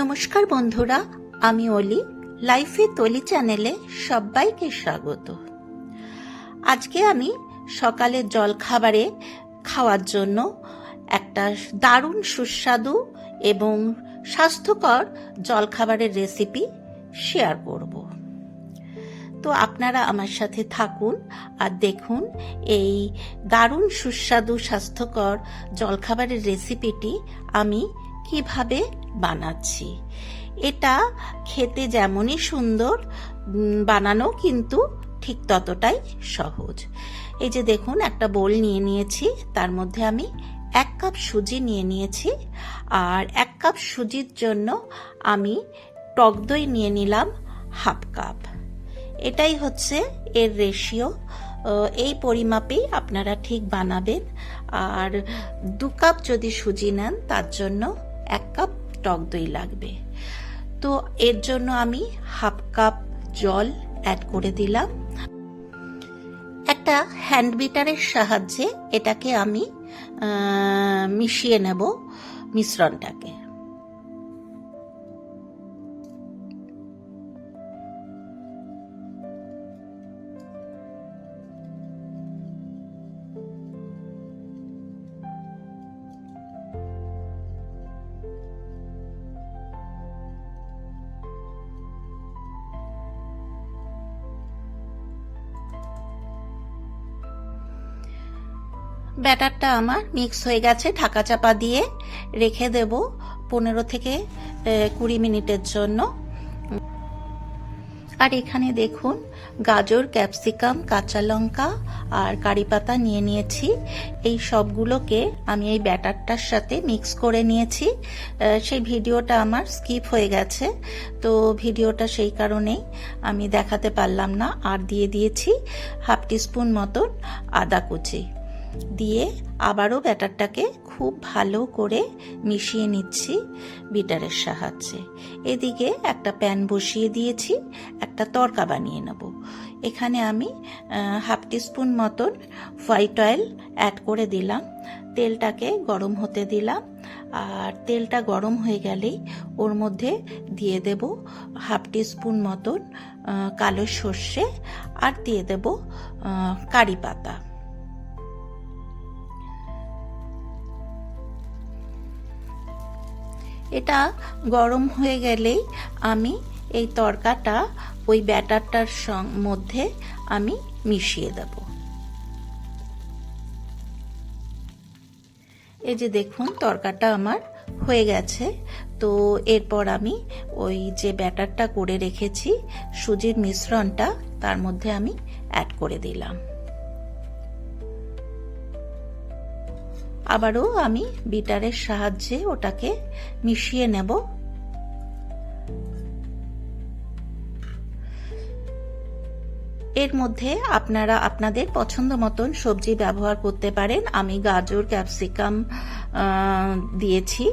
নমস্কার বন্ধুরা, আমি অলি, লাইফে তলি চ্যানেলে সবাইকে স্বাগত। আজকে আমি সকালের জলখাবারে খাওয়ার জন্য একটা দারুণ সুস্বাদু এবং স্বাস্থ্যকর জলখাবারের রেসিপি শেয়ার করব। তো আপনারা আমার সাথে থাকুন আর দেখুন এই দারুণ সুস্বাদু স্বাস্থ্যকর জলখাবারের রেসিপিটি আমি কীভাবে বানাচ্ছি। এটা খেতে যেমনই সুন্দর বানানো কিন্তু ঠিক ততটাই সহজ। এই যে দেখুন, একটা বোল নিয়ে নিয়েছি, তার মধ্যে আমি এক কাপ সুজি নিয়ে নিয়েছি, আর এক কাপ সুজির জন্য আমি টক দই নিয়ে নিলাম হাফ কাপ। এটাই হচ্ছে এর রেশিও এই পরিমাপেই আপনারা ঠিক বানাবেন, আর দু কাপ যদি সুজি নেন, তার জন্য এক কাপ টক দই লাগবে। তো এর জন্য আমি হাফ কাপ জল অ্যাড করে দিলাম। একটা হ্যান্ড বিটারের সাহায্যে এটাকে আমি মিশিয়ে নেব মিশ্রণটাকে। ব্যাটারটা আমার মিক্স হয়ে গেছে, ঢাকা চাপা দিয়ে রেখে দেব পনেরো থেকে কুড়ি মিনিটের জন্য। আর এখানে দেখুন, গাজর, ক্যাপসিকাম, কাঁচা লঙ্কা আর কারি পাতা নিয়ে নিয়েছি। এই সবগুলোকে আমি এই ব্যাটারটার সাথে মিক্স করে নিয়েছি। সেই ভিডিওটা আমার স্কিপ হয়ে গেছে, তো ভিডিওটা সেই কারণেই আমি দেখাতে পারলাম না। আর দিয়ে দিয়েছি হাফ টিস্পুন মতন আদা কুচি। দিয়ে আবারও ব্যাটারটাকে খুব ভালো করে মিশিয়ে নিচ্ছি বিটারের সাহায্যে। এদিকে একটা প্যান বসিয়ে দিয়েছি, একটা তরকা বানিয়ে নেব। এখানে আমি হাফ টিস্পুন মতন হোয়াইট অয়েল অ্যাড করে দিলাম। তেলটাকে গরম হতে দিলাম। আর তেলটা গরম হয়ে গেলেই ওর মধ্যে দিয়ে দেব হাফ টিস্পুন মতন কালো সর্ষে। আর দিয়ে দেব কারি পাতা। এটা গরম হয়ে গেলেই আমি এই তরকাটা ওই ব্যাটারটার মধ্যে আমি মিশিয়ে দেব। এই যে দেখুন, তরকাটা আমার হয়ে গেছে। তো এরপর আমি ওই যে ব্যাটারটা করে রেখেছি, সুজির মিশ্রণটা, তার মধ্যে আমি অ্যাড করে দিলাম। আবারও আমি বিটারের সাহায্যে ওটাকে মিশিয়ে নেব। এর মধ্যে আপনারা আপনাদের পছন্দ মতন সবজি ব্যবহার করতে পারেন। আমি গাজর, ক্যাপসিকাম দিয়েছি।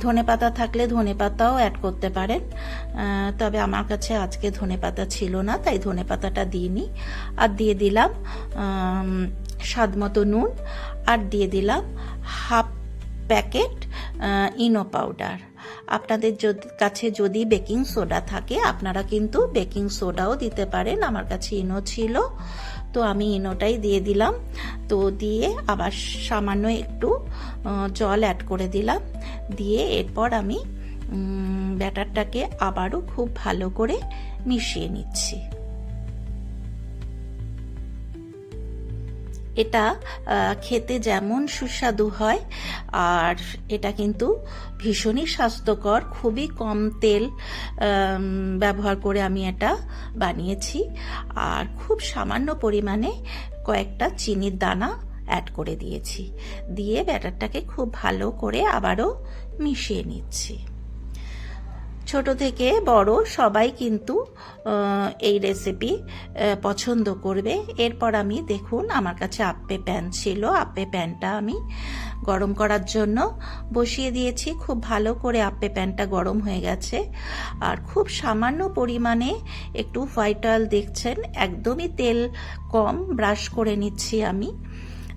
ধনে পাতা থাকলে ধনে পাতাও অ্যাড করতে পারেন। তবে আমার কাছে আজকে ধনে পাতা ছিল না, তাই ধনে পাতাটা দিইনি। আর দিয়ে দিলাম স্বাদ মতো নুন। আর দিয়ে দিলাম হাফ প্যাকেট ইনো পাউডার। আপনাদের যদি, কাছে যদি বেকিং সোডা থাকে, আপনারা কিন্তু বেকিং সোডাও দিতে পারেন। আমার কাছে ইনো ছিল, তো আমি ইনোটাই দিয়ে দিলাম। তো দিয়ে আবার সামান্য একটু জল অ্যাড করে দিলাম। দিয়ে এরপর আমি ব্যাটারটাকে আবারও খুব ভালো করে মিশিয়ে নিচ্ছি। এটা খেতে যেমন সুস্বাদু হয়, আর এটা কিন্তু ভীষণই স্বাস্থ্যকর, খুবই কম তেল ব্যবহার করে আমি এটা বানিয়েছি। আর খুব সামান্য পরিমাণে কয়েকটা চিনির দানা অ্যাড করে দিয়েছি। দিয়ে ব্যাটারটাকে খুব ভালো করে আবারও মিশিয়ে নিচ্ছি। ছোট থেকে বড় সবাই কিন্তু এই রেসিপি পছন্দ করবে। এরপর আমি দেখুন, আমার কাছে আপ্পে প্যান ছিল। আপ্পে প্যানটা আমি গরম করার জন্য বসিয়ে দিয়েছি। খুব ভালো করে আপ্পে প্যানটা গরম হয়ে গেছে। আর খুব সামান্য পরিমাণে একটু হোয়াইট অয়েল দেখছেন। একদমই তেল কম ব্রাশ করে নিচ্ছি আমি।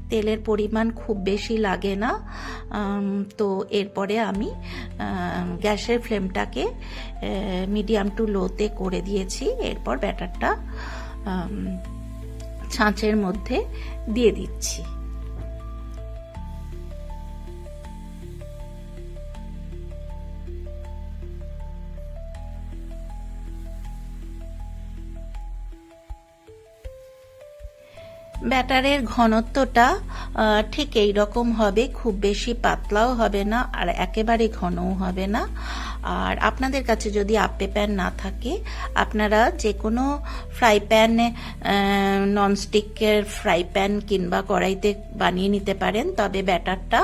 তেলের পরিমাণ খুব বেশি লাগে না। তো এরপরে আমি গ্যাসের ফ্লেমটাকে মিডিয়াম টু লোতে করে দিয়েছি। এরপর ব্যাটারটা ছাঁচের মধ্যে দিয়ে দিচ্ছি। ব্যাটারের ঘনত্বটা ঠিক এই রকম হবে, খুব বেশি পাতলাও হবে না, আর একেবারে ঘনও হবে না। আর আপনাদের কাছে যদি আপে প্যান না থাকে, আপনারা যে কোনো ফ্রাই প্যান ননস্টিকের ফ্রাই প্যান কিংবা কড়াইতে বানিয়ে নিতে পারেন, তবে ব্যাটারটা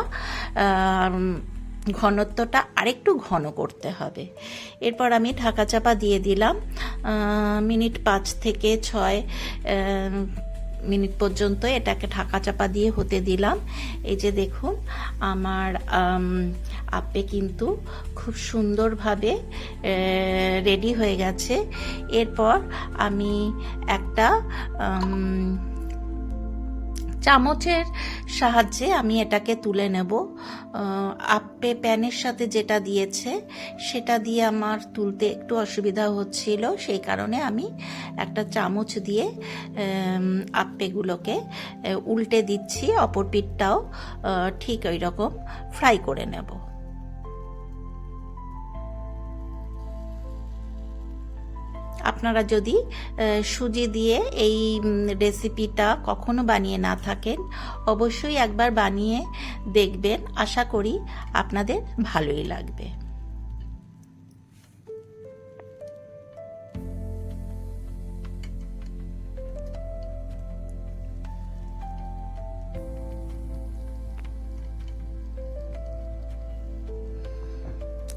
ঘনত্বটা আরেকটু ঘন করতে হবে। এরপর আমি ঢাকা চাপা দিয়ে দিলাম মিনিট পাঁচ থেকে ছয় মিনিট পর্যন্ত এটাকে ঢাকা চাপা দিয়ে হতে দিলাম। এই যে দেখুন, আমার আপে কিন্তু খুব সুন্দরভাবে রেডি হয়ে গেছে। এরপর আমি একটা চামচের সাহায্যে আমি এটাকে তুলে নেব। আপে প্যানের সাথে যেটা দিয়েছে, সেটা দিয়ে আমার তুলতে একটু অসুবিধা হচ্ছিল, সেই কারণে আমি একটা চামচ দিয়ে আপেগুলোকে উল্টে দিচ্ছি, অপর পিঠটাও ঠিক ওই রকম ফ্রাই করে নেব। আপনারা যদি সুজি দিয়ে এই রেসিপিটা কখনো বানিয়ে না থাকেন, অবশ্যই একবার বানিয়ে দেখবেন। আশা করি আপনাদের ভালোই লাগবে।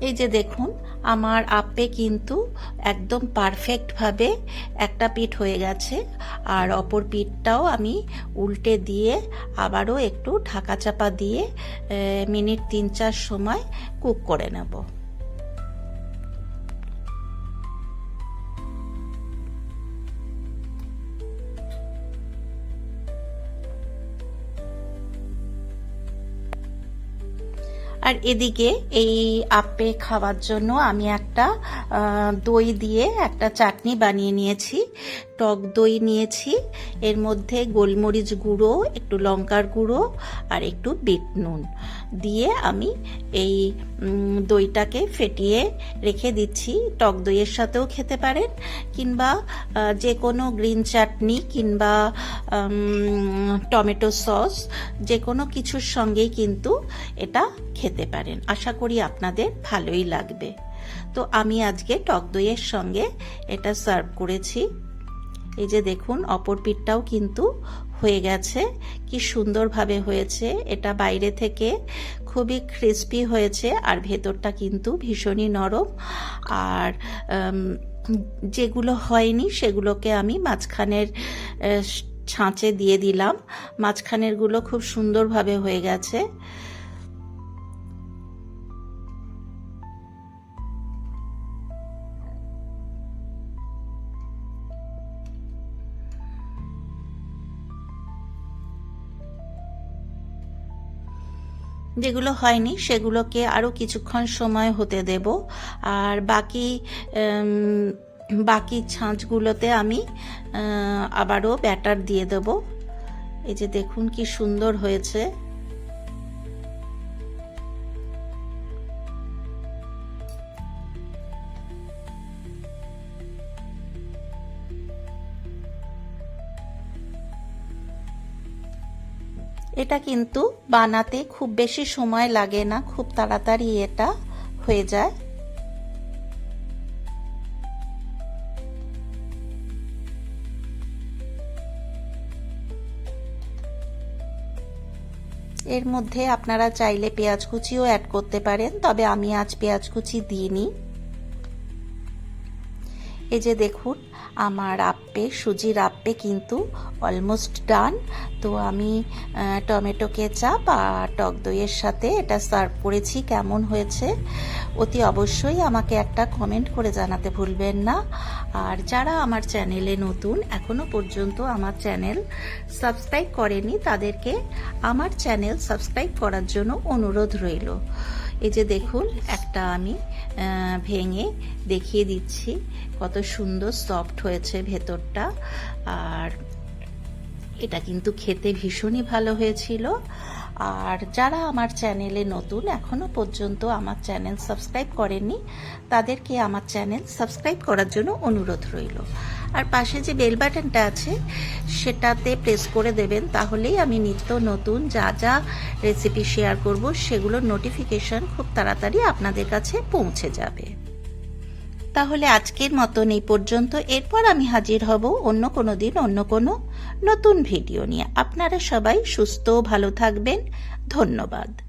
এই যে দেখুন আমার আপে কিন্তু একদম পারফেক্টভাবে একটা পিঠ হয়ে গেছে। আর অপর পিঠটাও আমি উল্টে দিয়ে আবারও একটু ঢাকা চাপা দিয়ে মিনিট তিন চার সময় কুক করে নেব। আর এদিকে এই আপে খাওয়ার জন্য আমি একটা দই দিয়ে একটা চাটনি বানিয়ে নিয়েছি। টক দই নিয়েছি। এর মধ্যে গোলমরিচ গুঁড়ো, একটু লঙ্কার গুঁড়ো আর একটু বিট নুন। দিয়ে আমি এই দইটাকে ফেটিয়ে রেখে দিচ্ছি। টক দইয়ের সাথেও খেতে পারেন কিংবা যে কোনো গ্রিন চাটনি কিংবা টমেটো সস যে কোনো কিছুর সঙ্গেই কিন্তু এটা খেতে পারেন। আশা করি আপনাদের ভালোই লাগবে। তো আমি আজকে টক দইয়ের সঙ্গে এটা সার্ভ করেছি। এই যে দেখুন, অপর পিঠটাও কিন্তু হয়ে গেছে। কি সুন্দরভাবে হয়েছে। এটা বাইরে থেকে খুবই ক্রিস্পি হয়েছে আর ভেতরটা কিন্তু ভীষণই নরম। আর যেগুলো হয়নি সেগুলোকে আমি মাঝখানের ছাঁচে দিয়ে দিলাম। মাঝখানেরগুলো খুব সুন্দরভাবে হয়ে গেছে। যেগুলো হয়নি, সেগুলোকে আরও কিছুক্ষণ সময় হতে দেব। আর বাকি বাকি ছাঁচগুলোতে আমি আবারও ব্যাটার দিয়ে দেব। এই যে দেখুন কি সুন্দর হয়েছে। এটা কিন্তু বানাতে খুব বেশি সময় লাগে না, খুব তাড়াতাড়ি এটা হয়ে যায়। এর মধ্যে আপনারা চাইলে পেঁয়াজ কুচিও অ্যাড করতে পারেন, তবে আমি আজ পেঁয়াজ কুচি দিইনি। এই যে দেখুন, আমার আপ্পে, সুজির আপ্পে কিন্তু অলমোস্ট ডান তো আমি টমেটো কেচাপ আর টক দইয়ের সাথে এটা সার্ভ করেছি, কেমন হয়েছে অতি অবশ্যই আমাকে একটা কমেন্ট করে জানাতে ভুলবেন না। আর যারা আমার চ্যানেলে নতুন, এখনও পর্যন্ত আমার চ্যানেল সাবস্ক্রাইব করেনি, তাদেরকে আমার চ্যানেল সাবস্ক্রাইব করার জন্য অনুরোধ রইল। এই যে দেখুন, একটা আমি ভেঙে দেখিয়ে দিচ্ছি কত সুন্দর সফট হয়েছে ভেতরটা। আর এটা কিন্তু খেতে ভীষণই ভালো হয়েছিল। আর যারা আমার চ্যানেলে নতুন, এখনও পর্যন্ত আমার চ্যানেল সাবস্ক্রাইব করেননি, তাদেরকে আমার চ্যানেল সাবস্ক্রাইব করার জন্য অনুরোধ রইল। আর পাশে যে বেল বাটনটা আছে, সেটাতে প্রেস করে দেবেন, তাহলেই আমি নিত্য নতুন যা যা রেসিপি শেয়ার করব সেগুলোর নোটিফিকেশন খুব তাড়াতাড়ি আপনাদের কাছে পৌঁছে যাবে। তাহলে আজকের মতন এই পর্যন্ত। এরপর আমি হাজির হব অন্য কোনো দিন, অন্য কোনো নতুন ভিডিও নিয়ে। আপনারা সবাই সুস্থ, ভালো থাকবেন। ধন্যবাদ।